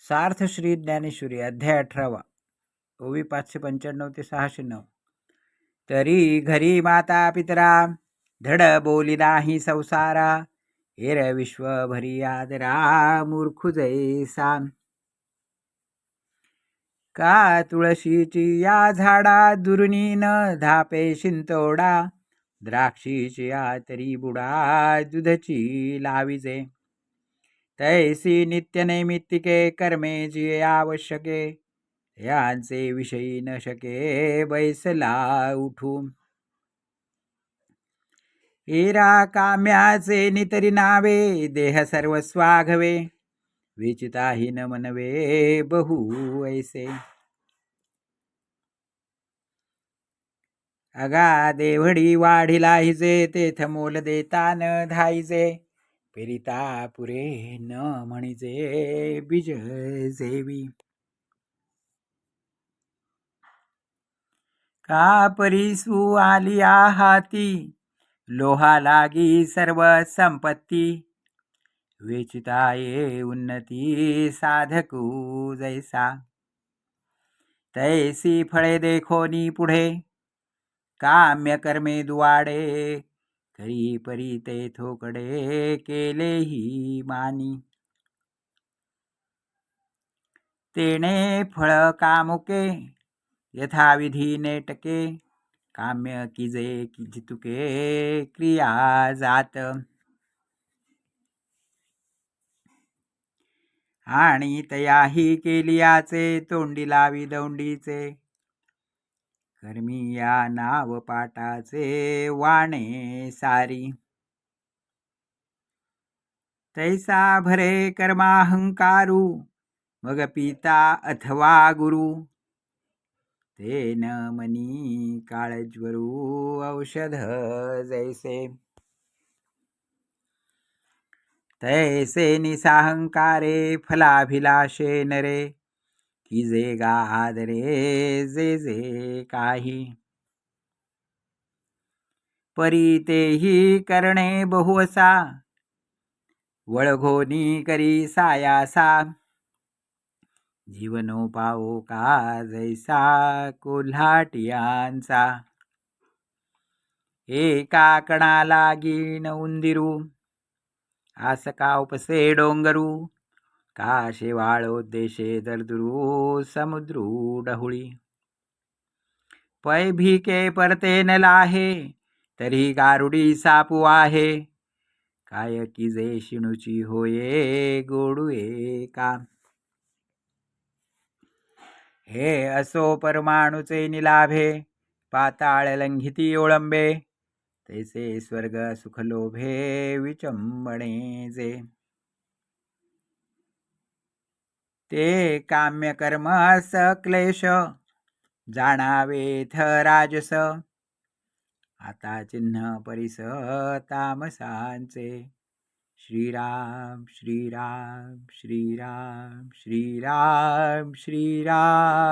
सार्थ श्री ज्ञानेश्वरी अध्याय अठरावा. ओवी पाचशे पंच्याण्णव ते सहाशे नऊ. तरी घरी माता पितरा धड बोली नाही संसारा. हेर विश्वभरी आदरा मूर्खु जैसा का तुळशीची या झाडा दुर्नी धापे शिंतोडा? द्राक्षीची या तरी बुडा दुधची लाविजे तैसी नित्यनैमित्तिके कर्मे जी आवश्यके। यांचे विषयी न शके बैसला उठू। इरा काम्याचे नितरी नावे देह सर्वस्वाघवे विचिताही न मनवे बहु ऐसे अगा देवडी वाढिला हिजे तेथ मोल देता न धाईजे पेरिता पुरे न म्हणिजे बीज जेवी. का परिसू आलिया हाती लोहा लागी सर्व संपत्ती. वेचिता ये उन्नती साधकू जैसा. तैसी फळे देखोनी पुढे. काम्य कर्मे दुवाडे करी परी ते थोकडे केलेही मानी. तेणे फळ कामुके यथाविधी नेटके काम्य किजे किजितुके क्रिया जात. आणि तयाही केलियाचे तोंडी लावी दौंडीचे. कर्मी या नाव पाटाचे वाणे सारी. तैसा भरे कर्माहंकारू मग पिता अथवा गुरु. तेन मनी काळज्वरू औषध जैसे. तैसे निसाहंकारे फलाभिलाषे नरे. की जे गादरे जे जे काही. परी तेही करणे बहुअसा वळघोनी करी सायासा जीवनो पाओ का जैसा कोल्हाटियांचा. एका कणाला गिण उंदिरू. आसका उपसे डोंगरू. काशे वाळो देशे दरदुरू समुद्रू डहुळी पै भिके परते नलाहे लाहे तरी गारुडी सापू आहे काय की जे शिणूची होये गोडुये का हे असो परमाणूचे निलाभे पाताळ लंघिती ओळंबे तैसे स्वर्ग सुखलोभे विचंबणे जे ते काम्यकर्म क्लेश. जाणावेथ राजस. आता चिन्ह परिस तामसांचे. श्रीराम श्रीराम श्रीराम श्रीराम श्रीराम.